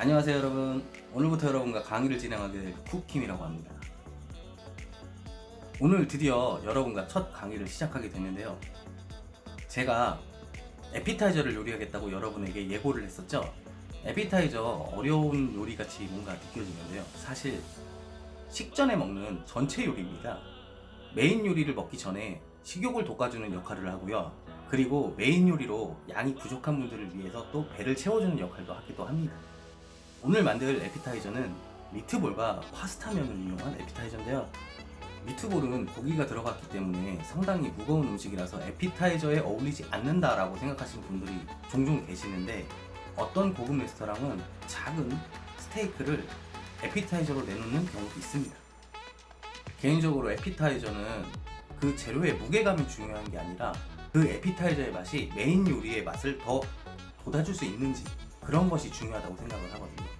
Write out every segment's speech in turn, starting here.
안녕하세요 여러분. 오늘부터 여러분과 강의를 진행하게 될 쿡킴이라고 합니다. 오늘 드디어 여러분과 첫 강의를 시작하게 됐는데요. 제가 에피타이저를 요리하겠다고 여러분에게 예고를 했었죠? 에피타이저 어려운 요리같이 뭔가 느껴지는데요. 사실 식전에 먹는 전체 요리입니다. 메인 요리를 먹기 전에 식욕을 돋궈주는 역할을 하고요. 그리고 메인 요리로 양이 부족한 분들을 위해서 또 배를 채워주는 역할도 하기도 합니다 오늘 만들 에피타이저는 미트볼과 파스타면을 이용한 에피타이저인데요. 미트볼은 고기가 들어갔기 때문에 상당히 무거운 음식이라서 에피타이저에 어울리지 않는다라고 생각하시는 분들이 종종 계시는데 어떤 고급 레스토랑은 작은 스테이크를 에피타이저로 내놓는 경우도 있습니다. 개인적으로 에피타이저는 그 재료의 무게감이 중요한 게 아니라 그 에피타이저의 맛이 메인 요리의 맛을 더 돋아줄 수 있는지 그런 것이 중요하다고 생각을 하거든요.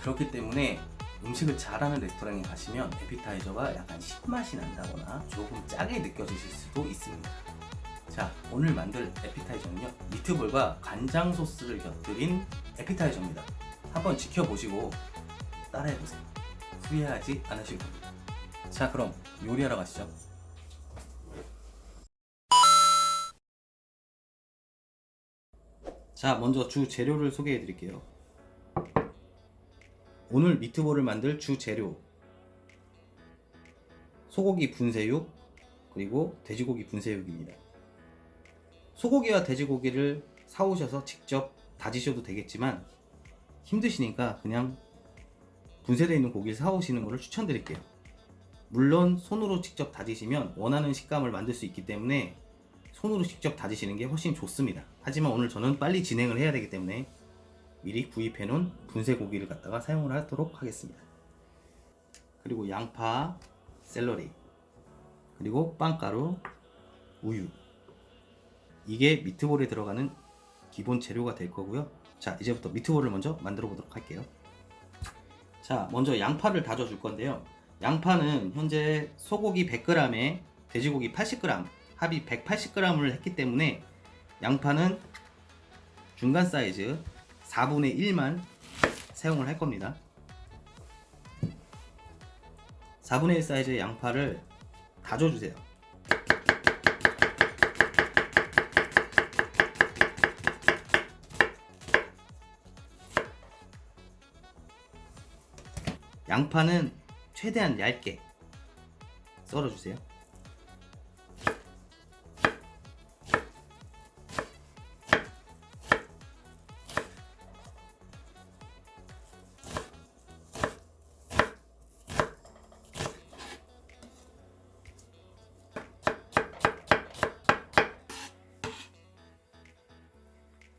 그렇기 때문에 음식을 잘하는 레스토랑에 가시면 에피타이저가 약간 신맛이 난다거나 조금 짜게 느껴지실 수도 있습니다. 자, 오늘 만들 에피타이저는요. 미트볼과 간장 소스를 곁들인 에피타이저입니다. 한번 지켜보시고 따라해보세요. 후회하지 않으실 겁니다. 자, 그럼 요리하러 가시죠. 자, 먼저 주 재료를 소개해 드릴게요. 오늘 미트볼을 만들 주 재료 소고기 분쇄육 그리고 돼지고기 분쇄육입니다. 소고기와 돼지고기를 사오셔서 직접 다지셔도 되겠지만 힘드시니까 그냥 분쇄되어 있는 고기를 사오시는 것을 추천드릴게요. 물론 손으로 직접 다지시면 원하는 식감을 만들 수 있기 때문에 손으로 직접 다지시는 게 훨씬 좋습니다. 하지만 오늘 저는 빨리 진행을 해야 되기 때문에 미리 구입해 놓은 분쇄 고기를 갖다가 사용을 하도록 하겠습니다. 그리고 양파, 샐러리, 그리고 빵가루, 우유. 이게 미트볼에 들어가는 기본 재료가 될 거고요. 자, 이제부터 미트볼을 먼저 만들어 보도록 할게요. 자, 먼저 양파를 다져 줄 건데요. 양파는 현재 소고기 100g에 돼지고기 80g, 합이 180g을 했기 때문에 양파는 중간 사이즈 4분의 1만 사용을 할 겁니다. 4분의 1 사이즈의 양파를 다져주세요. 양파는 최대한 얇게 썰어주세요.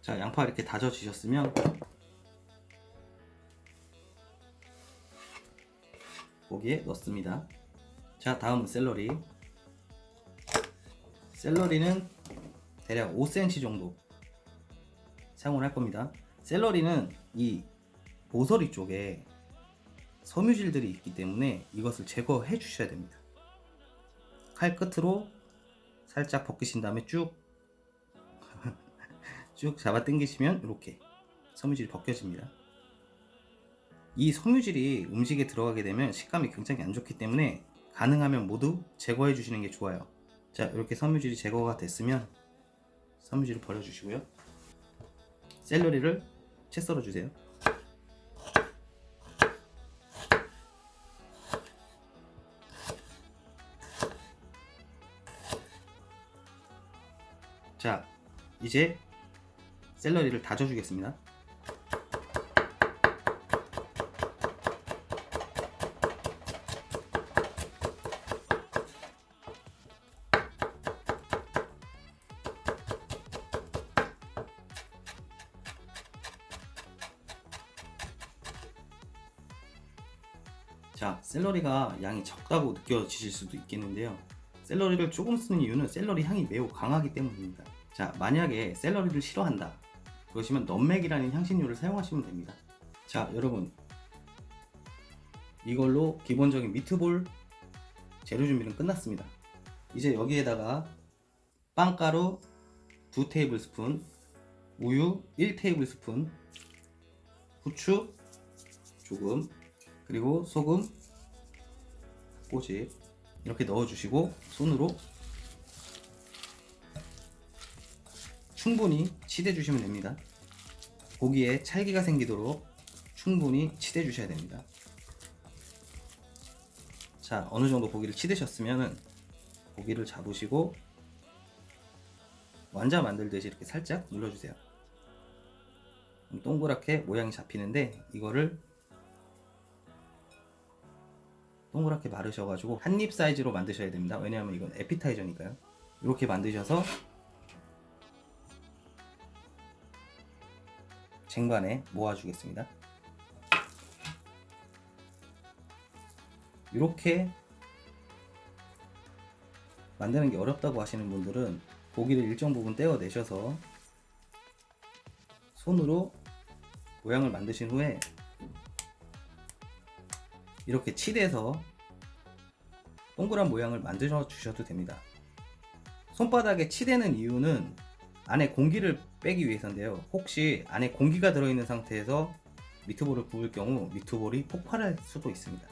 자, 양파 이렇게 다져 주셨으면 고기에 넣습니다. 자, 다음은 샐러리. 샐러리는 대략 5cm 정도 사용을 할 겁니다. 샐러리는 이 모서리 쪽에 섬유질들이 있기 때문에 이것을 제거해 주셔야 됩니다. 칼 끝으로 살짝 벗기신 다음에 쭉 쭉 잡아 당기시면 이렇게 섬유질이 벗겨집니다. 이 섬유질이 음식에 들어가게 되면 식감이 굉장히 안 좋기 때문에 가능하면 모두 제거해 주시는 게 좋아요. 자, 이렇게 섬유질이 제거가 됐으면 섬유질을 버려 주시고요. 샐러리를 채 썰어 주세요. 자, 이제 샐러리를 다져주겠습니다. 자, 샐러리가 양이 적다고 느껴지실 수도 있겠는데요. 샐러리를 조금 쓰는 이유는 샐러리 향이 매우 강하기 때문입니다. 자, 만약에 샐러리를 싫어한다. 그러시면 넘맥이라는 향신료를 사용하시면 됩니다. 자, 여러분. 이걸로 기본적인 미트볼 재료 준비는 끝났습니다. 이제 여기에다가 빵가루 2 테이블 스푼, 우유 1 테이블 스푼, 후추 조금 그리고 소금 꼬집 이렇게 넣어주시고 손으로 충분히 치대 주시면 됩니다. 고기에 찰기가 생기도록 충분히 치대 주셔야 됩니다. 자, 어느 정도 고기를 치드셨으면 고기를 잡으시고 완자 만들듯이 이렇게 살짝 눌러주세요. 동그랗게 모양이 잡히는데 이거를 동그랗게 마르셔가지고 한 입 사이즈로 만드셔야 됩니다. 왜냐하면 이건 에피타이저니까요. 이렇게 만드셔서 쟁반에 모아주겠습니다. 이렇게 만드는 게 어렵다고 하시는 분들은 고기를 일정 부분 떼어내셔서 손으로 모양을 만드신 후에 이렇게 칠해서 동그란 모양을 만들어 주셔도 됩니다. 손바닥에 칠해는 이유는 안에 공기를 빼기 위해서인데요. 혹시 안에 공기가 들어있는 상태에서 미트볼을 구울 경우 미트볼이 폭발할 수도 있습니다.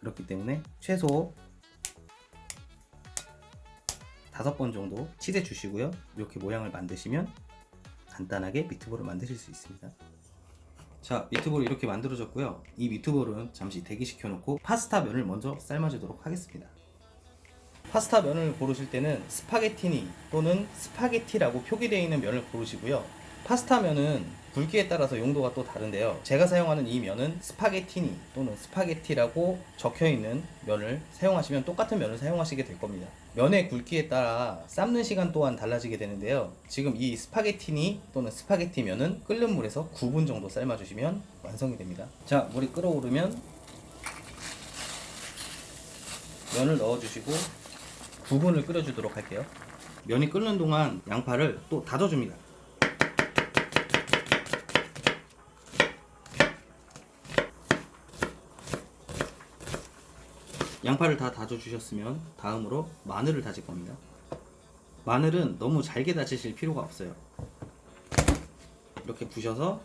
그렇기 때문에 최소 다섯 번 정도 치대 주시고요. 이렇게 모양을 만드시면 간단하게 미트볼을 만드실 수 있습니다. 자, 미트볼이 이렇게 만들어졌고요. 이 미트볼은 잠시 대기시켜 놓고 파스타 면을 먼저 삶아주도록 하겠습니다. 파스타 면을 고르실 때는 스파게티니 또는 스파게티라고 표기되어 있는 면을 고르시고요. 파스타 면은 굵기에 따라서 용도가 또 다른데요. 제가 사용하는 이 면은 스파게티니 또는 스파게티라고 적혀 있는 면을 사용하시면 똑같은 면을 사용하시게 될 겁니다. 면의 굵기에 따라 삶는 시간 또한 달라지게 되는데요. 지금 이 스파게티니 또는 스파게티 면은 끓는 물에서 9분 정도 삶아주시면 완성이 됩니다. 자, 물이 끓어오르면 면을 넣어주시고 9분을 끓여주도록 할게요. 면이 끓는 동안 양파를 또 다져줍니다. 양파를 다 다져주셨으면 다음으로 마늘을 다질 겁니다. 마늘은 너무 잘게 다지실 필요가 없어요. 이렇게 부셔서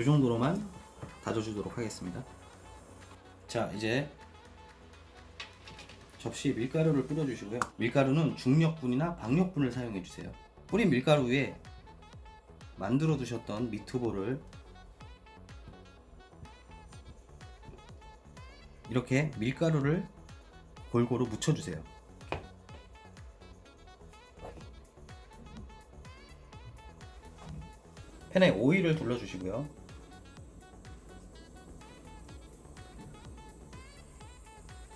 이 정도로만 다져주도록 하겠습니다. 자, 이제 접시에 밀가루를 뿌려주시고요. 밀가루는 중력분이나 박력분을 사용해 주세요. 뿌린 밀가루 위에 만들어 두셨던 미트볼을 이렇게 밀가루를 골고루 묻혀주세요. 팬에 오일을 둘러주시고요.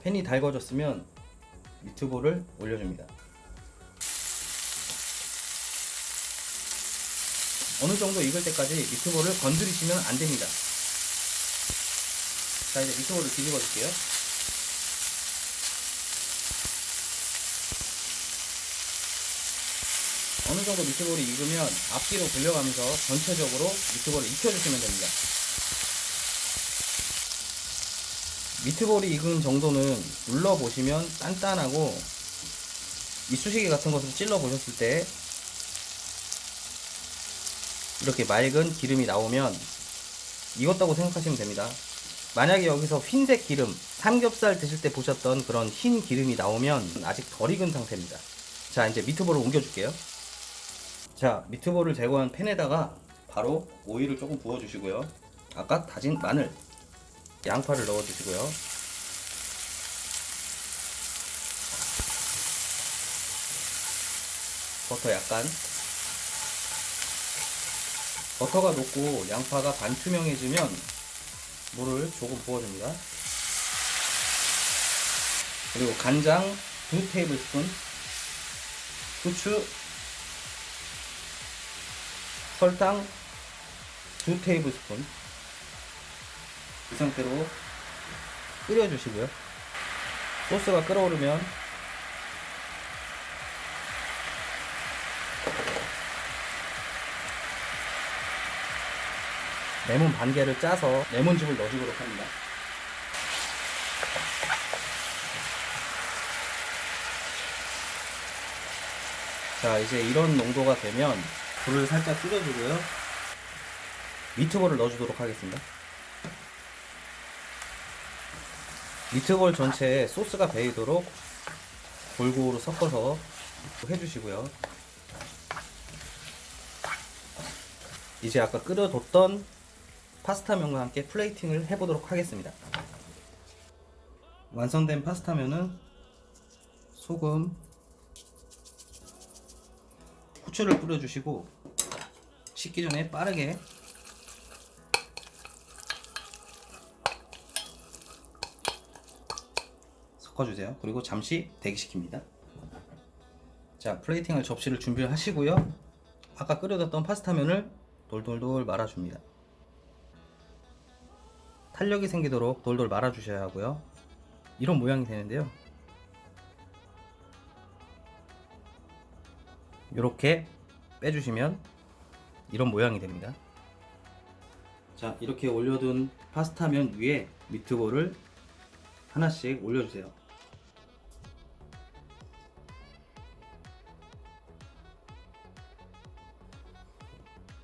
팬이 달궈졌으면 미트볼을 올려줍니다. 어느 정도 익을 때까지 미트볼을 건드리시면 안 됩니다. 자, 이제 미트볼을 뒤집어 줄게요. 어느 정도 미트볼이 익으면 앞뒤로 돌려가면서 전체적으로 미트볼을 익혀주시면 됩니다. 미트볼이 익은 정도는 눌러보시면 단단하고 이쑤시개 같은 것으로 찔러 보셨을 때 이렇게 맑은 기름이 나오면 익었다고 생각하시면 됩니다. 만약에 여기서 흰색 기름, 삼겹살 드실 때 보셨던 그런 흰 기름이 나오면 아직 덜 익은 상태입니다. 자, 이제 미트볼을 옮겨줄게요. 자, 미트볼을 제거한 팬에다가 바로 오일을 조금 부어주시고요. 아까 다진 마늘, 양파를 넣어 주시고요. 버터 약간. 버터가 녹고 양파가 반투명해지면 물을 조금 부어줍니다. 그리고 간장 두 테이블 스푼, 후추, 설탕 두 테이블 스푼, 이 상태로 끓여주시고요. 소스가 끓어오르면 레몬 반 개를 짜서 레몬즙을 넣어주도록 합니다. 자, 이제 이런 농도가 되면 불을 살짝 줄여주고요. 미트볼을 넣어주도록 하겠습니다. 미트볼 전체에 소스가 배이도록 골고루 섞어서 해주시고요. 이제 아까 끓여뒀던 파스타면과 함께 플레이팅을 해보도록 하겠습니다. 완성된 파스타면은 소금 후추를 뿌려주시고 식기 전에 빠르게 섞어주세요. 그리고 잠시 대기시킵니다. 자, 플레이팅할 접시를 준비를 하시고요. 아까 끓여뒀던 파스타면을 돌돌돌 말아줍니다. 탄력이 생기도록 돌돌 말아주셔야 하고요. 이런 모양이 되는데요. 이렇게 빼주시면 이런 모양이 됩니다. 자, 이렇게 올려둔 파스타면 위에 미트볼을 하나씩 올려주세요.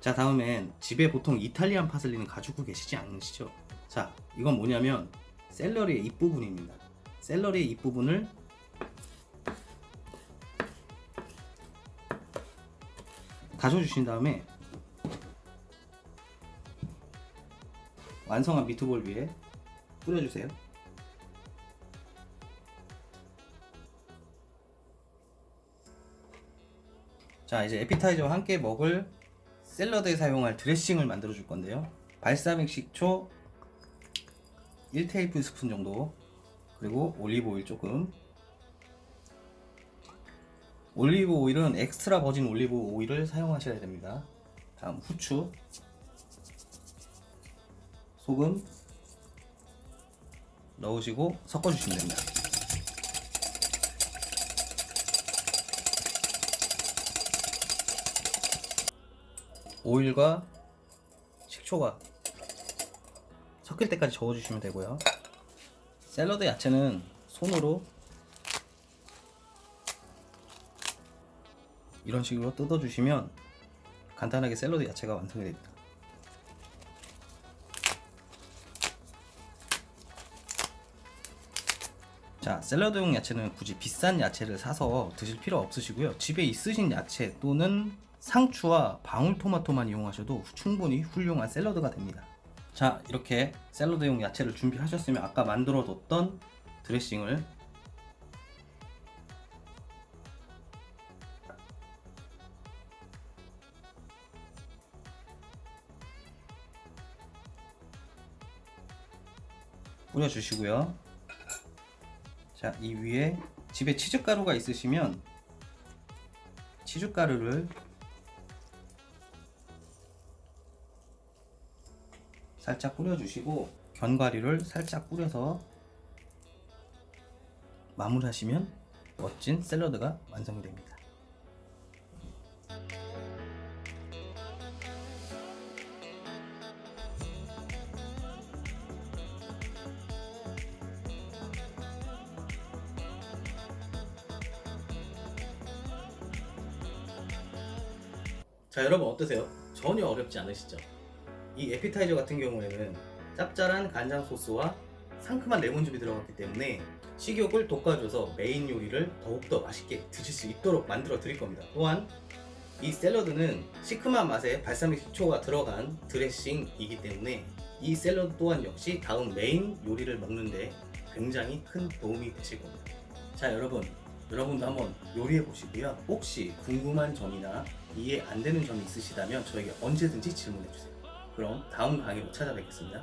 자, 다음엔 집에 보통 이탈리안 파슬리는 가지고 계시지 않으시죠? 자, 이건 뭐냐면 샐러리의 잎부분입니다. 샐러리의 잎부분을 다져주신 다음에 완성한 미트볼 위에 뿌려주세요. 자 이제 에피타이저와 함께 먹을 샐러드에 사용할 드레싱을 만들어 줄 건데요. 발사믹 식초 1테이블 스푼 정도 그리고 올리브 오일 조금 올리브 오일은 엑스트라 버진 올리브 오일을 사용하셔야 됩니다. 다음 후추, 소금 넣으시고 섞어주시면 됩니다. 오일과 식초가 섞일 때까지 저어주시면 되고요. 샐러드 야채는 손으로 이런 식으로 뜯어주시면 간단하게 샐러드 야채가 완성이 됩니다. 자, 샐러드용 야채는 굳이 비싼 야채를 사서 드실 필요 없으시고요. 집에 있으신 야채 또는 상추와 방울토마토만 이용하셔도 충분히 훌륭한 샐러드가 됩니다. 자, 이렇게 샐러드용 야채를 준비하셨으면 아까 만들어 뒀던 드레싱을 뿌려주시고요. 자, 이 위에 집에 치즈가루가 있으시면 치즈가루를 살짝 뿌려주시고 견과류를 살짝 뿌려서 마무리하시면 멋진 샐러드가 완성이 됩니다. 자 여러분 어떠세요? 전혀 어렵지 않으시죠? 이 에피타이저 같은 경우에는 짭짤한 간장 소스와 상큼한 레몬즙이 들어갔기 때문에 식욕을 돋궈줘서 메인 요리를 더욱더 맛있게 드실 수 있도록 만들어 드릴 겁니다. 또한 이 샐러드는 시큼한 맛에 발사믹 식초가 들어간 드레싱이기 때문에 이 샐러드 또한 역시 다음 메인 요리를 먹는데 굉장히 큰 도움이 되실 겁니다. 자 여러분 여러분도 한번 요리해 보시고요. 혹시 궁금한 점이나 이해 안 되는 점이 있으시다면 저에게 언제든지 질문해 주세요. 그럼 다음 강의로 찾아뵙겠습니다.